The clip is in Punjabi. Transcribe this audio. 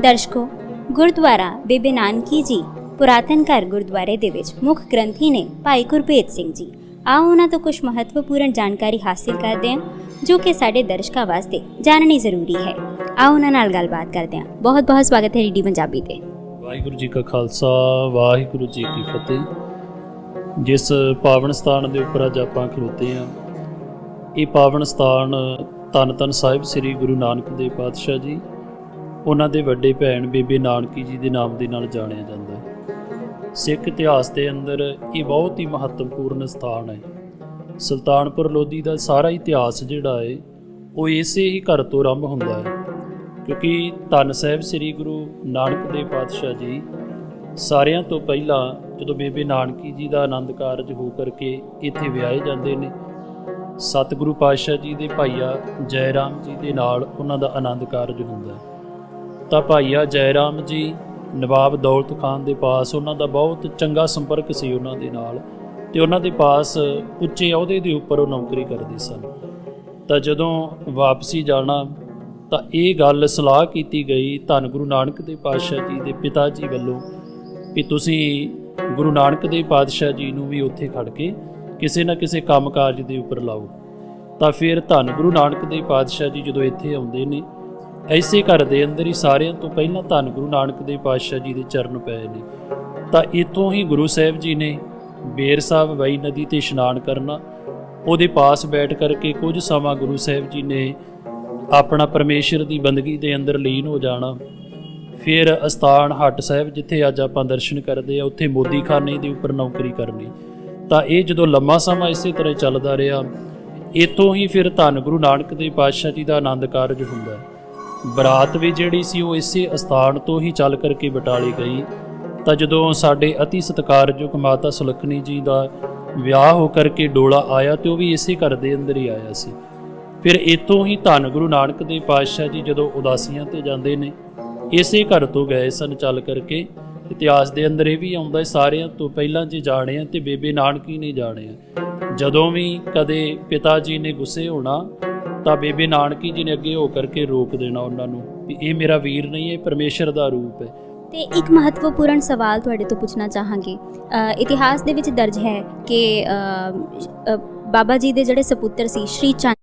ਦਰਸ਼ਕੋ, ਗੁਰਦੁਆਰਾ ਬੇਬੇ ਨਾਨਕੀ ਜੀ, ਪੁਰਾਤਨ ਘਰ ਗੁਰਦੁਆਰੇ ਦੇ ਵਿੱਚ ਮੁੱਖ ਗ੍ਰੰਥੀ ਨੇ ਭਾਈ ਗੁਰਭੇਜ ਸਿੰਘ ਜੀ। ਆਓ ਉਹਨਾਂ ਤੋਂ ਕੁਝ ਮਹੱਤਵਪੂਰਨ ਜਾਣਕਾਰੀ ਹਾਸਿਲ ਕਰਦੇ ਹਾਂ, ਜੋ ਕਿ ਸਾਡੇ ਦਰਸ਼ਕਾਂ ਵਾਸਤੇ ਜਾਣਨੀ ਜ਼ਰੂਰੀ ਹੈ। ਆਓ ਉਹਨਾਂ ਨਾਲ ਗੱਲਬਾਤ ਕਰਦੇ ਹਾਂ। ਬਹੁਤ ਬਹੁਤ ਸਵਾਗਤ ਹੈ ਡੀਡੀ ਪੰਜਾਬੀ ਤੇ। ਵਾਹਿਗੁਰੂ ਜੀ ਕਾ ਖਾਲਸਾ, ਵਾਹਿਗੁਰੂ ਜੀ ਕੀ ਫਤਿਹ। ਜਿਸ ਪਾਵਨ ਸਥਾਨ ਦੇ ਉੱਪਰ ਅੱਜ ਆਪਾਂ ਖਲੋਤੇ ਆ ਇਹ ਪਾਵਨ ਸਥਾਨ ਧੰਨ ਧੰਨ ਸਾਹਿਬ ਸ੍ਰੀ ਗੁਰੂ ਨਾਨਕ ਦੇਵ ਪਾਤਸ਼ਾਹ ਜੀ ਉਹਨਾਂ ਦੇ ਵੱਡੇ ਭੈਣ ਬੀਬੀ ਨਾਨਕੀ ਜੀ ਦੇ ਨਾਮ ਦੇ ਨਾਲ ਜਾਣਿਆ ਜਾਂਦਾ ਹੈ। ਸਿੱਖ ਇਤਿਹਾਸ ਦੇ ਅੰਦਰ ਇਹ ਬਹੁਤ ਹੀ ਮਹੱਤਵਪੂਰਨ ਸਥਾਨ ਹੈ। ਸੁਲਤਾਨਪੁਰ ਲੋਧੀ ਦਾ ਸਾਰਾ ਇਤਿਹਾਸ ਜਿਹੜਾ ਹੈ, ਉਹ ਇਸੇ ਹੀ ਘਰ ਤੋਂ ਆਰੰਭ ਹੁੰਦਾ ਹੈ। ਕਿਉਂਕਿ ਧੰਨ ਸਾਹਿਬ ਸ੍ਰੀ ਗੁਰੂ ਨਾਨਕ ਦੇਵ ਪਾਤਸ਼ਾਹ ਜੀ ਸਾਰਿਆਂ ਤੋਂ ਪਹਿਲਾਂ ਜਦੋਂ ਬੇਬੇ ਨਾਨਕੀ ਜੀ ਦਾ ਆਨੰਦ ਕਾਰਜ ਹੋ ਕਰਕੇ ਇੱਥੇ ਵਿਆਹੇ ਜਾਂਦੇ ਨੇ, ਸਤਿਗੁਰੂ ਪਾਤਸ਼ਾਹ ਜੀ ਦੇ ਭਾਈਆ ਜੈ ਰਾਮ ਜੀ ਦੇ ਨਾਲ ਉਹਨਾਂ ਦਾ ਆਨੰਦ ਕਾਰਜ ਹੁੰਦਾ ਹੈ। ਤਾਂ ਭਾਈਆ ਜੈ ਰਾਮ ਜੀ। ਨਵਾਬ ਦੌਲਤ ਖਾਨ ਦੇ ਪਾਸ ਉਹਨਾਂ ਦਾ ਬਹੁਤ ਚੰਗਾ ਸੰਪਰਕ ਸੀ ਉਹਨਾਂ ਦੇ ਨਾਲ ਤੇ ਉਹਨਾਂ ਦੇ ਪਾਸ ਉੱਚੇ ਅਹੁਦੇ ਦੇ ਉੱਪਰ ਉਹ ਨੌਕਰੀ ਕਰਦੇ ਸਨ। ਤਾਂ ਜਦੋਂ ਵਾਪਸੀ ਜਾਣਾ, ਤਾਂ ਇਹ ਗੱਲ ਸਲਾਹ ਕੀਤੀ ਗਈ ਧੰਨ ਗੁਰੂ ਨਾਨਕ ਦੇਵ ਪਾਤਸ਼ਾਹ ਜੀ ਦੇ ਪਿਤਾ ਜੀ ਵੱਲੋਂ ਕਿ ਤੁਸੀਂ ਗੁਰੂ ਨਾਨਕ ਦੇਵ ਪਾਤਸ਼ਾਹ ਜੀ ਨੂੰ ਵੀ ਉੱਥੇ ਖੜ ਕੇ ਕਿਸੇ ਨਾ ਕਿਸੇ ਕੰਮਕਾਜ ਦੇ ਉੱਪਰ ਲਾਓ। ਤਾਂ ਫਿਰ ਧੰਨ ਗੁਰੂ ਨਾਨਕ ਦੇਵ ਪਾਤਸ਼ਾਹ ਜੀ ਜਦੋਂ ਇੱਥੇ ਆਉਂਦੇ ਨੇ ਐਸੇ ਘਰ ਦੇ ਅੰਦਰ ਹੀ ਸਾਰਿਆਂ ਤੋਂ ਪਹਿਲਾਂ ਧੰਨ ਗੁਰੂ ਨਾਨਕ ਦੇਵ ਪਾਤਸ਼ਾਹ ਜੀ ਦੇ ਚਰਨ ਪਏ ਨੇ। ਤਾਂ ਇਤੋਂ ਹੀ ਗੁਰੂ ਸਾਹਿਬ ਜੀ ਨੇ ਬੇਰ ਸਾਹਿਬ ਵਈ ਨਦੀ ਤੇ ਇਸ਼ਨਾਨ ਕਰਨਾ, ਉਹਦੇ ਪਾਸ ਬੈਠ ਕਰਕੇ ਕੁਝ ਸਮਾਂ ਗੁਰੂ ਸਾਹਿਬ ਜੀ ਨੇ ਆਪਣਾ ਪਰਮੇਸ਼ਰ ਦੀ ਬੰਦਗੀ ਦੇ ਅੰਦਰ ਲੀਨ ਹੋ ਜਾਣਾ, ਫਿਰ ਅਸਥਾਨ ਹੱਟ ਸਾਹਿਬ ਜਿੱਥੇ ਅੱਜ ਆਪਾਂ ਦਰਸ਼ਨ ਕਰਦੇ ਆ, ਉੱਥੇ ਮੋਦੀ ਖਾਨੇ ਦੇ ਉੱਪਰ ਨੌਕਰੀ ਕਰਨੀ। ਤਾਂ ਇਹ ਜਦੋਂ ਲੰਮਾ ਸਮਾਂ ਇਸੇ ਤਰ੍ਹਾਂ ਚੱਲਦਾ ਰਿਹਾ ਇਤੋਂ ਹੀ ਫਿਰ ਧੰਨ ਗੁਰੂ ਨਾਨਕ ਦੇਵ ਪਾਤਸ਼ਾਹ ਜੀ ਦਾ ਆਨੰਦ ਕਾਰਜ ਹੁੰਦਾ। ਹੈ ਬਰਾਤ ਵੀ ਜਿਹੜੀ ਸੀ ਉਹ ਇਸੇ ਅਸਥਾਨ ਤੋਂ ਹੀ ਚੱਲ ਕਰਕੇ ਬਟਾਲੇ ਗਈ। ਤਾਂ ਜਦੋਂ ਸਾਡੇ ਅਤੀ ਸਤਿਕਾਰਯੋਗ ਮਾਤਾ ਸੁਲੱਖਣੀ ਜੀ ਦਾ ਵਿਆਹ ਹੋ ਕਰਕੇ ਡੋਲਾ ਆਇਆ ਤੇ ਉਹ ਵੀ ਇਸੇ ਘਰ ਦੇ ਅੰਦਰ ਹੀ ਆਇਆ ਸੀ। ਫਿਰ ਇਤੋਂ ਹੀ ਧੰਨ ਗੁਰੂ ਨਾਨਕ ਦੇਵ ਪਾਤਸ਼ਾਹ ਜੀ ਜਦੋਂ ਉਦਾਸੀਆਂ ਤੇ ਜਾਂਦੇ ਨੇ, ਇਸੇ ਘਰ ਤੋਂ ਗਏ ਸਨ ਚੱਲ ਕਰਕੇ। ਇਤਿਹਾਸ ਦੇ ਅੰਦਰ ਇਹ ਵੀ ਆਉਂਦਾ ਹੈ, ਸਾਰਿਆਂ ਤੋਂ ਪਹਿਲਾਂ ਜੇ ਜਾਣੇ ਆ ਤੇ ਬੇਬੇ ਨਾਨਕੀ ਨੇ ਜਾਣਿਆ ਜਦੋਂ ਵੀ ਕਦੇ ਪਿਤਾ ਜੀ ਨੇ ਗੁੱਸੇ ਹੋਣਾ ਤਾਂ ਬੇਬੇ ਨਾਨਕੀ ਜੀ ਨੇ ਅੱਗੇ ਹੋ ਕਰਕੇ ਰੋਕ ਦੇਣਾ ਉਹਨਾਂ ਨੂੰ ਵੀ ਇਹ ਮੇਰਾ ਵੀਰ ਨਹੀਂ ਇਹ ਪਰਮੇਸ਼ਰ ਦਾ ਰੂਪ ਹੈ। ਤੇ ਇੱਕ ਮਹੱਤਵਪੂਰਨ ਸਵਾਲ ਤੁਹਾਡੇ ਤੋਂ ਪੁੱਛਣਾ ਚਾਹਾਂਗੇ। ਅ, ਇਤਿਹਾਸ ਦੇ ਵਿੱਚ ਦਰਜ ਹੈ ਕਿ ਅ, ਬਾਬਾ ਜੀ ਦੇ ਜਿਹੜੇ ਸਪੁੱਤਰ ਸੀ ਸ਼੍ਰੀ ਚੰਦ